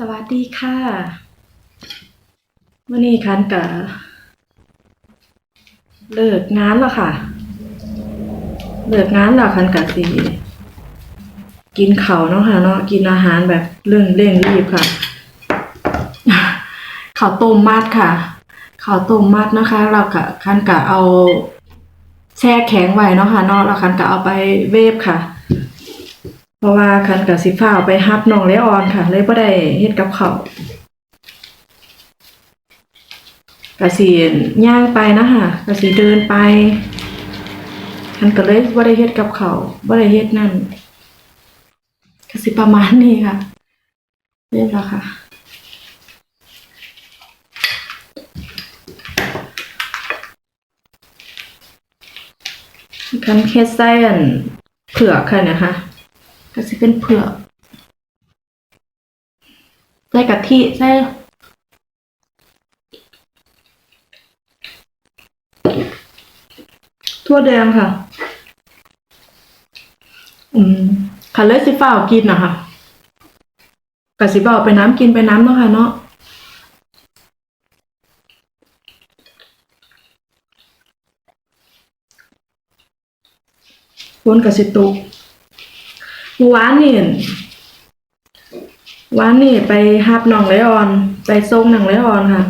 สวัสดีค่ะวันนี้คันกะเลิกงานแล้วค่ะ เลิกงานแล้วคันกะสิกินข้าวเนาะค่ะเนาะกินอาหารแบบเร่งเร่งรีบค่ะข้าวต้มมัดค่ะข้าวต้มมัดนะคะ เรากะคันกะเอาแช่แข็งไว้เนาะค่ะเนาะแล้วคันกะเอาไปเวฟค่ะ ราะว่าคันกับสิฟ้าไปฮับน้องเลออนค่ะ เลยบ่ได้เฮ็ดกับเขาวกะสิย่างไปนะคะกะสิเดินไปคันก็เลยบ่ได้เฮ็ดกับเขาวบ่ได้เฮ็ดนั่นกะสิประมาณนี้ค่ะเรียบแล้วค่ะคันแค่ไส้อันเผือกค่ะนะคะ ก็จะเป็นเผือกใส่กะทิใส่ทั่วแดงค่ะ อืมคันเลยสิฝ้ากินนะคะกะสิเบาไปน้ำกินไปน้ำเนาะค่ะเนาะวนกะสิตุก วานนี่วานนี่ไปฮับน้องไลออน ไปส่งน้องไลออนค่ะ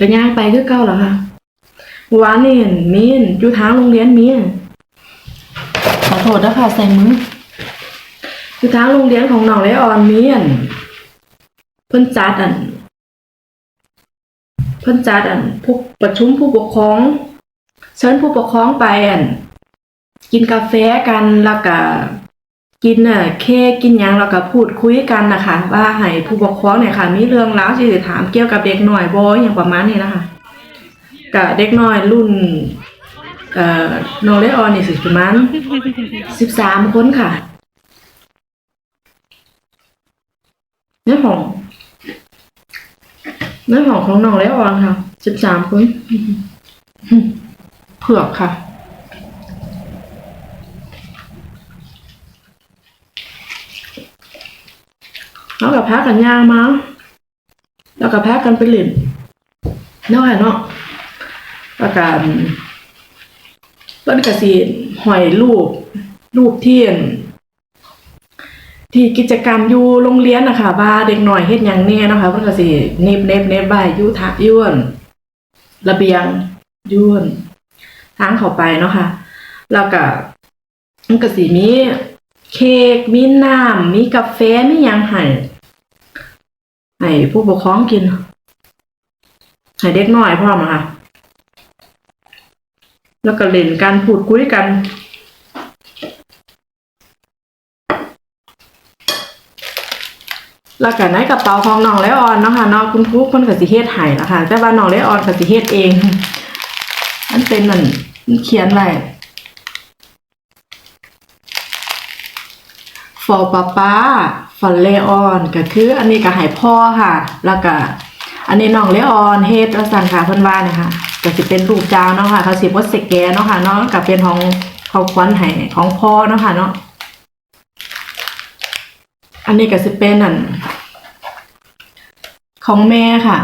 ก็ย่างไปคือเก่าเหรอค่ะวานนี่มีนอยู่ทางโรงเรียนมีนขอโทษนะคะใส่มืออยู่ทางโรงเรียนของน้องไลออนมีนเพิ่นจัดอัน เพิ่นจัดอันผู้ประชุมผู้ปกครอง เชิญผู้ปกครองไปอัน กินกาแฟกันแล้วก็ กินเน่ะเค้กกินยังแล้วก็พูดคุยกันนะคะว่าให้ผู้ปกครองเนี่ยค่ะ มีเรื่องราวที่จะถามเกี่ยวกับเด็กหน่อยบ่อย่างประมาณนี้นะคะกับเด็กน้อยรุ่นเอ่อน้องเลออนนี่สิประมาณสิบสามคนค่ะเนื้อของเนื้อของของน้องเลออนค่ะสิบสามคนเผือกค่ะ แล้วกับพากันย่างมาแล้วกับพากันไปเล่นเนาะเนาะแล้วกันเปิ้นก็สิหอยรูป รูปที่อั่นที่กิจกรรมอยู่โรงเรียนนะคะว่าเด็กหน่อยเฮ็ดหยังแน่นะคะเพิ่นก็สิเน็บเน็บเน็บใบยู่ทางอยู่นระเบียงยู่นทางเข้าไปเนาะค่ะ แล้วก็มันก็สิมีเค้กมีน้ำมีกาแฟมียังให้ ให้ผู้ปกครองกิน ให้เด็กน้อยพร้อมค่ะ แล้วก็เล่นกันพูดคุยกันแล้วก็ในกระเป๋าของน้องเลออนเนาะค่ะเนาะคุณครูเพิ่นกสิเฮ็ดให้ล่ะค่ะ แต่ว่าน้องเลออนกสิเฮ็ดเอง มันเป็นนั่นมันเขียนไว้ ฟอป้าป้าฟอนเลออนก็คืออันนี้ก็ให้พ่อค่ะ แล้วก็อันนี้น้องเลออนเฮดว่าซั่นค่ะเพิ่นว่าเนี่ยค่ะก็สิเป็นรูปจาวเนาะค่ะเขาสิบ่สแกนเนาะค่ะเนาะก็เป็นของของขวัญให้ของพ่อเนาะค่ะเนาะอันนี้ก็สิเป็นนั่นของแม่ค่ะ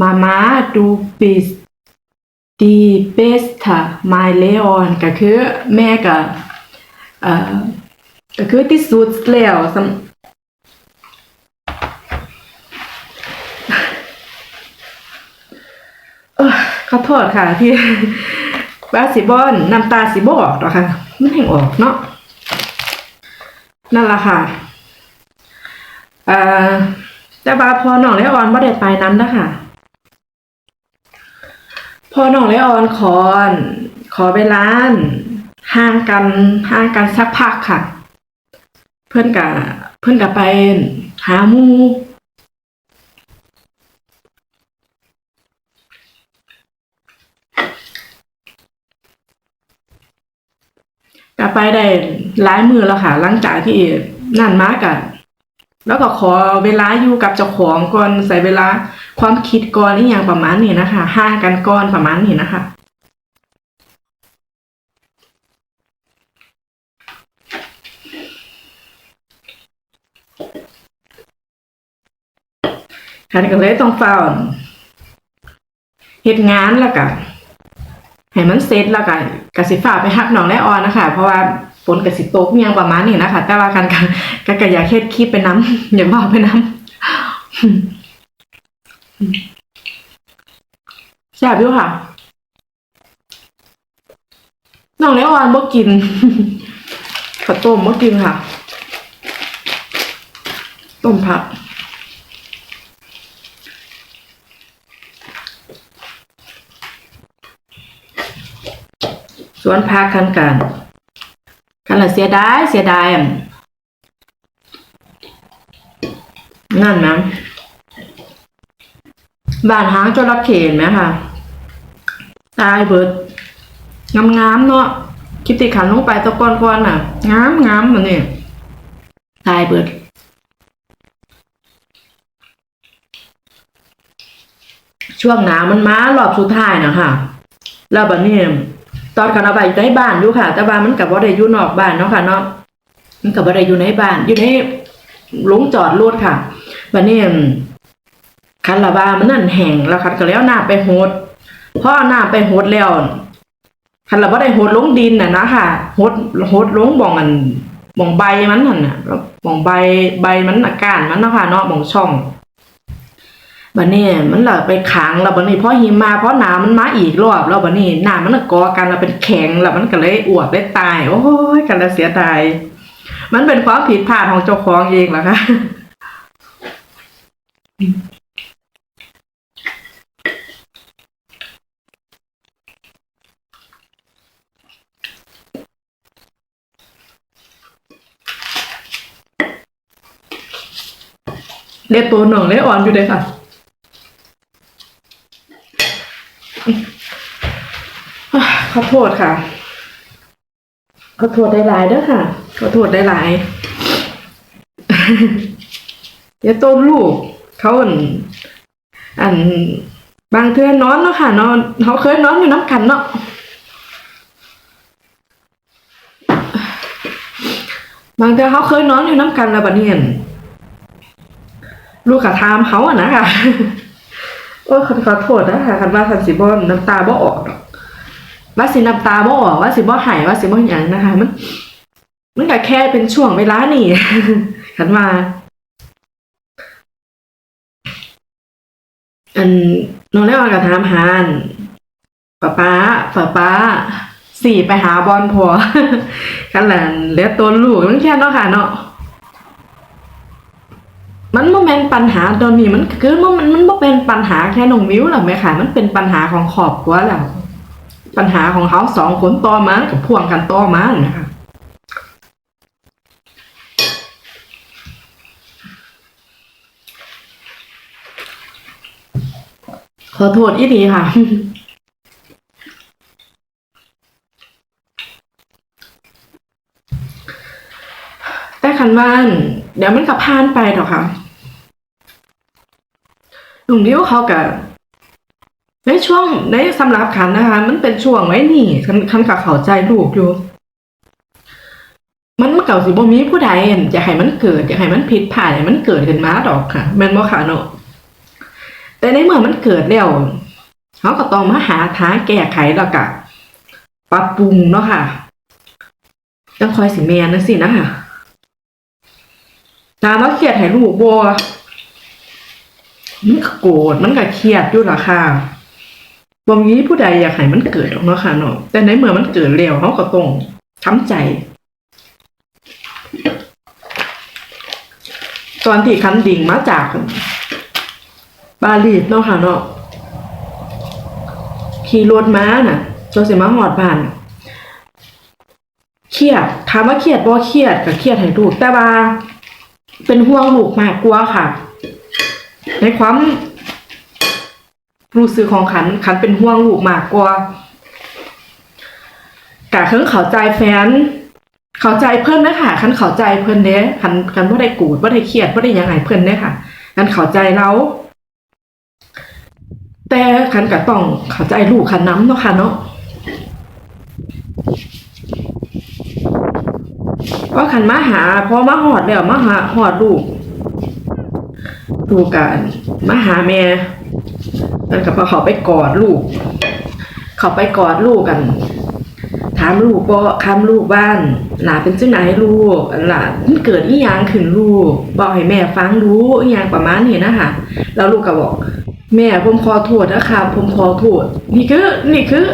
มาม่าดูปิส ดีเบสค่ะไมเลออนก็คือแม่ก็เอ่อก็คือที่สุดแล้วสำขอโทษค่ะที่ว่าสิบอนน้ำตาสิบออกหรอคะมันแห่งออกเนาะนั่นละค่ะเอ่อแต่บาพอหน้องเลออนบ่ได้ไปน้ำนะคะ พอน้องเลออนขอนขอเวลานห่างกันห่างกันสักพักค่ะ เพื่อนกับเพื่อนกับไปหามูกับไปได้หลายมือแล้วค่ะ หลังจากที่นั่นมากัน แล้วก็ขอเวลาอยู่กับเจ้าของก่อนใส่เวลาความคิดก่อนอีกอย่างประมาณนี้นะคะห่างกันก่อนประมาณนี้นะคะคันก็เลยต้องเฝ้าเหตุงานแล้วกันให้มันเสร็จแล้วกันกสิฝ่าไปฮักหนองและออนนะคะ เพราะว่า ฝนกับสิตกเมียงประมาณนี้นะคะ แต่ว่ากันกันก็กอยากเฮ็ดคลิปไปน้ำอย่ากเว้าไปน้ำแซ่บอยู่ค่ะน้องและออนบ่กินข้าวต้มบ่กินค่ะ ต้มผักสวนพักกันกันกันละเสียดายเสียดายอะนั่นนะบ้านหางจระเข้ไหมค่ะ ตายเบิดงามๆเนาะคิดติขันลงไปตะกอนกอนน่ะ งามงามมันนี่ตายเบิดช่วงหนาวมันมารอบสุดท้ายนะค่ะ แล้วบัดนี้ อนกันเอาไปอยู่ในบ้านอยู่ค่ะ แต่ว่ามันกับว่าได้อยู่นอกบ้านเนาะค่ะเนาะมันกับว่าได้อยู่ในบ้าน อยู่ในหลงจอดรถค่ะบัดนี้คันละบ้ามันนั่นแห้งแล้วคันก็แล้วหน้าไปโหดพอเอาน้าไปโหดแล้วคันละบ่ได้โหดลงดินน่ะนะค่ะโหดโหดลงบ่องอันบ่องใบมันนั่นน่ะบ่องใบใบมันอาการมันเนาะค่ะเนาะบ่องช่อง บัดนี้มันเละไปขังแล้วบัดนี้พอหิมมาเพราะน้ำมันมาอีกรอบแล้วบัดนี้น้ำมันก็กอกันแล้วเป็นแข็งแล้วมันก็เลยอวบได้ตาย โอ้ยกันละเสียดายมันเป็นความผิดพลาดของเจ้าของเองเหรอคะเล็บตัวหน่งเล็บอ่อนอยู่เลยค่ะ ขอโทษค่ะ ขอโทษได้หลายเด้อค่ะ ขอโทษได้หลายอย่าต้มลูก เขาอันอัน บางเทื่อนอนเนาะค่ะ นอนเขาเคยนอนอยู่น้ำกันเนาะบางเทื่อเขาเคยนอนอยู่น้ำกันแล้วบัดนี้ลูกกะทามเขาอะนะค่ะ โอ้ยขอขอโทษนะคะคันว่าคันสิบ่น้ำตาบ่ออกดอกว่าสิน้ำตาบ่ออกว่าสิบ่หายว่าสิบ่หยังนะคะมันมันก็แค่เป็นช่วงเวลานี่ขันมาอันน้องเล่วกับถามหาอันป้าป้าป้าป้าสี่ไปหาบอลพอกันแหละเหลือตัวลูกมันแค่เนาะค่ะเนาะ มันโมเมนปัญหาตอนนี้มันคือมันมันมันบ่เป็นปัญหาแค่น้องมิ้วหรอกไหมค่ะมันเป็นปัญหาของครอบครัวแล้วปัญหาของเขาสองคนต่อมากับพ่วงกันต่อมานะคะขอโทษอีดีค่ะแต่คันว่านเดี๋ยวมันก็ผ่านไปเถอะค่ะ หนุ่มดิ้วเขากับในช่วงในสำหรับขันนะคะ มันเป็นช่วงไว้นี่คันคันกับเข้าใจลูกอยู่ มันมันเก่าสิบ่มีผู้ใดอยากให้มันเกิดอยากให้มันผิดพลาดให้มันเกิดขึ้นมาดอกค่ะแม่นบ่ค่ะเนาะแต่ในเมื่อมันเกิดแล้วเขาก็ต้องมาหาทาแก้ไขแล้วก็ปรับปรุงเนาะค่ะจังคอยสิแม่นนะสินะคะถามว่าเครียดให้ลูกบ่ มันก็โกรธมันก็เครียดอยู่ละค่ะบ่มีผู้ใดอยากให้มันเกิดหรอกเนาะค่ะเนาะแต่ในเมื่อมันเกิดแล้วเขาก็ต้องทำใจ ตอนที่คันดิ่งมาจาก บาลีเนาะค่ะเนาะขี่รถม้าน่ะจนสิมาหอดบ้านเครียดถามว่าเครียดบ่เครียดก็เครียดให้ลูกแต่ว่า เป็นห่วงลูกมากกว่าค่ะ ในความรู้สึกของขันขันเป็นห่วงลูกมากกว่ากะเคิงเข้าใจแฟน เข้าใจเพื่อนนะค่ะคันเข้าใจเพื่อนเด้คันคันว่าได้กูดว่าได้เครียดว่าได้ยังไงเพื่อนเด้ค่ะคันเข้าใจเราแต่คันก็ต้องเข้าใจลูกคันน้ำเนาะค่ะเนาะว่าคันมาหาพอมาหอดแล้วมาหาหอดลูก ลูกกันมาหาแม่แล้วก็พอเขาไปกอดลูก เขาไปกอดลูกกัน ถามลูกว่าคำลูกบ้านหลาเป็นจังไหนลูกหลานมันเกิดอีหยังขึ้นลูก บอกให้แม่ฟังรู้อียังประมาณนี้นะคะแล้วลูกก็บอก แม่ผมขอโทษนะคะผมขอโทษนี่คือนี่คือ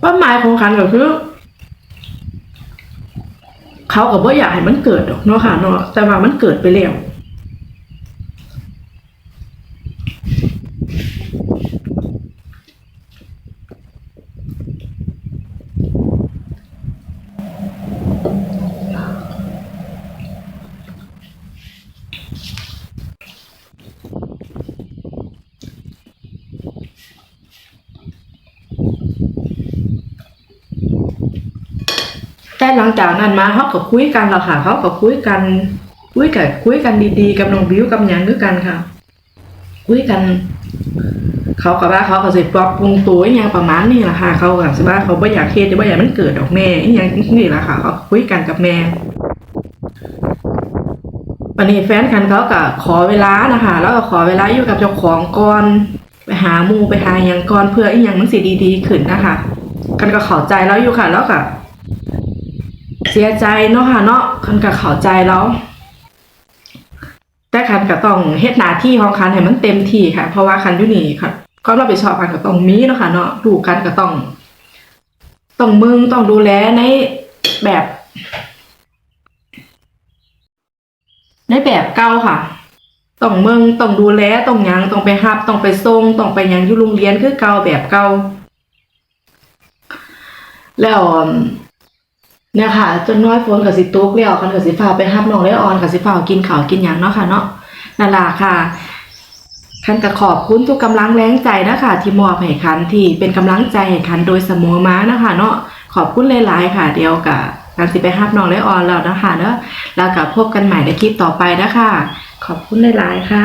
เป้าหมายของคันก็คือ เขากับ่อยากให้มันเกิดดอกเนาะค่ะเนาะแต่ว่ามันเกิดไปแล้ว หลังจากนั้นมาเขาก็คุยกันแล้วค่ะเขาก็คุยกัน คุยกันคุยกันดีๆ กับน้องบิวกับหยังด้วยกันค่ะ คุยกัน เขาก็ว่าเขาก็สิปรับปรุงตัวอหย่างประมาณนี้แหละค่ะ เขาก็สิว่าเขาไม่อยากเฮ็ดหรือว่อยากมันเกิดดอกแม่อหย่างนี่แหละค่ะเขาคุยกันกับแม่วันนี้แฟนกันเขาก็ขอเวลานะคะ แล้วก็ขอเวลาอยู่กับเจ้าของก่อนไปหามูไปหาอย่างก่อนเพื่ออีหยังมันสิดีๆขึ้นนะคะ กันก็เข้าใจแล้วอยู่ค่ะ แล้วก็ เสียใจเนาะค่ะเนาะคันก็เข้าใจแล้ว แต่คันก็ต้องเฮ็ดหน้าที่ของคันให้มันเต็มที่ค่ะ เพราะว่าคันอยู่นี่ค่ะความรับผิดชอบคันก็ต้องมีเนาะค่ะเนาะลูกคันก็ต้องต้องมึงต้องดูแลในแบบในแบบเก่าค่ะต้องเมืองต้องดูแลต้องยังต้องไปรับต้องไปส่งต้องไปยังอยู่โรงเรียนคือเก่าแบบเก่าแล้ว นี่ยค่ะจนน้อยฝนกับสิตุกแล้วคันกับสิฟ้าไปรับน้องเลยออนกับสิฟ้ากินข้าวกินหยังเนาะค่ะเนาะนั่นล่ะค่ะคันก็ขอบคุณทุกกำลังแรงใจนะคะที่มอบให้คันที่เป็นกำลังใจให้คันโดยสมอมานะคะเนาะขอบคุณหลายๆค่ะ เดียวกับการสิไปฮับน้องและออนแล้วนะคะเนาะแล้วก็พบกันใหม่ในคลิปต่อไปนะคะขอบคุณหลายๆค่ะ